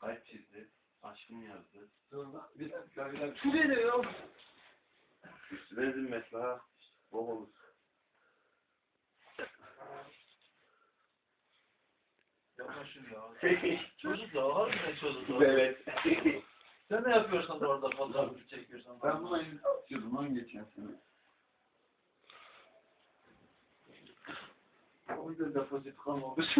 Kalp çizdi. Aşkım yazdı. Bir dakika bir dakika. Şu ya? Üstüne. Bol olur. Yapma şunu ya. Çocuk da var mı çocuk da? evet. Sen ne yapıyorsun da orada fotoğrafı çekiyorsun? Ben buna imza atıyordum lan geçen sene. O yüzden depozit kalmamış.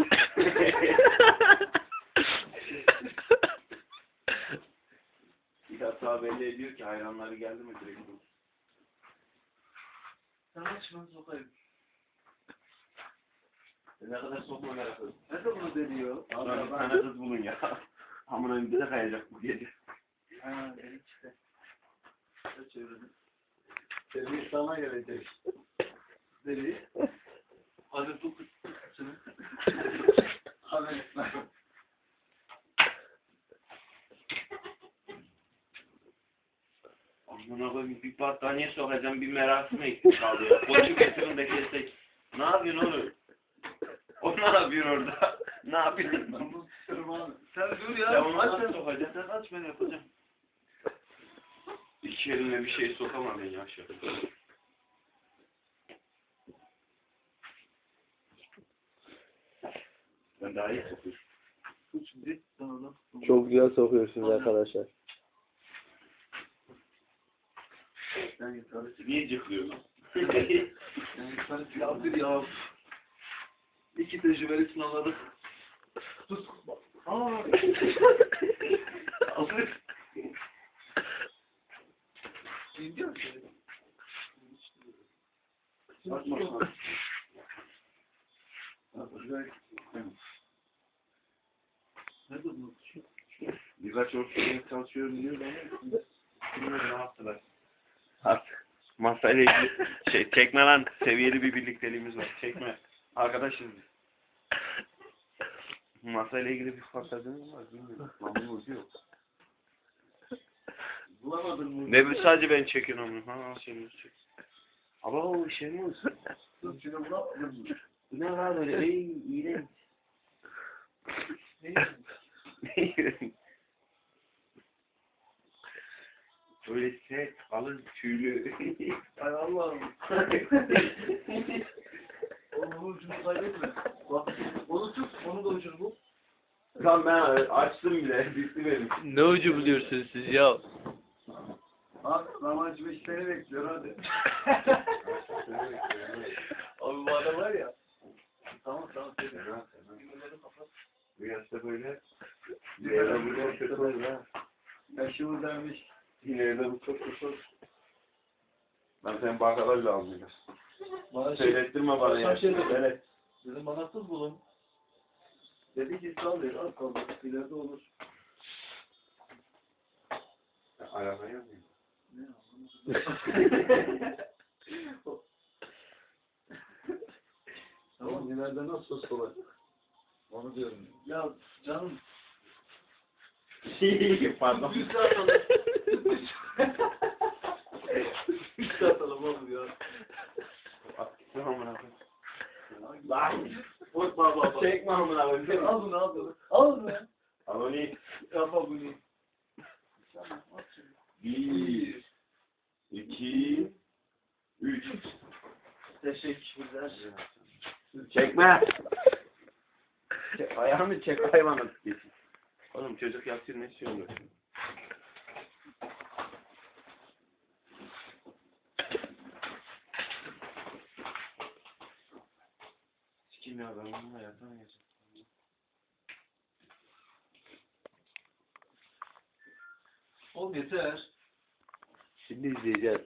Bir hata belli ediyor ki hayranları geldi mi direkt bu. Sen aç ben sokayım. Ne kadar sokma merak ettim. Ne de bunu deniyor? Sonra bir Abi tane kız bulun ya. Amına bize kayacak bu gece. Ha, beni işte. Ne çevirdim? Seni sana gelecek. Seni. Hadi tut. Seni. Hadi. Amına koyayım bir battaniye sokacağım bir merasım eksik kaldı ya. Koçu getirin de kessek. Ne yapıyorsun oğlum? O ne yapıyor orada? Ne yapıyorsun? Sen dur ya. Ya onu aç sen. sokacaksın? Sen aç ben yapacağım. İki eline bir şey sokamadın ya aşağı. Ben daha iyi şimdi. Sen oradan. Çok güzel sokuyorsunuz arkadaşlar. Ben yukarı çık. Niye cıklıyorsun? Ben yukarı çık. Ya bir ya. İki tecrübeli sınavladık. Tut. Aa. Alır. İndiyor ki. Bakma sana. Bu? Birkaç ortaya çalışıyorum diyor ama bilmiyorum ne yaptılar. Artık masayla ilgili şey çekme lan seviyeli bir birlikteliğimiz var. Çekme. Arkadaşız biz. Masayla ilgili bir fantazimiz var bilmiyorum. Mamamız yok. Bulamadın mı? Ne bir sadece ben çekiyorum onu. Ha şeyimiz çek. Ama o şeyimiz. Dur, şunu bulamadın mı? Bu ne lan öyle? Ey iğrenç. Böyle sert, kalın, tüylü. Ay Allah'ım. Oğlum ucunu kaybetme. Bak onu tut. Onu da ucunu bul. Lan ben açtım bile. Bitti benim. Ne ucu buluyorsunuz siz ya? Bak zaman beş seni bekliyor hadi. Abi bu adam var ya. Tamam tamam. Bu yaşta böyle. İleride bu çok kötü olur ha. Yaşımı dermiş. İleride bu çok kötü olur. Ben senin bankalarla almayacağım. Bana Söylettirme bana ya. Şey. Evet. dedim bana kız bulun. Dedi ki sal dedi. Al kaldı. İleride olur. Ayağına yazmayayım. Ne Tamam ileride nasıl olacak? Onu diyorum. Ya canım. Pardon. Üç saat alalım. Üç saat alalım oğlum ya. Amına koyayım. Lan. Bak. bak. Çekme amına koyayım. Al bunu al bunu. Al bunu. Al onu. Yapma bunu. Bir, iki, üç. Teşekkürler. Çekme. Çek, ayağını çek hayvanı. Oğlum çocuk yapsın ne şey olur. Sikim ya ben bununla yatamayacağım. Oğlum yeter. Şimdi izleyeceğiz.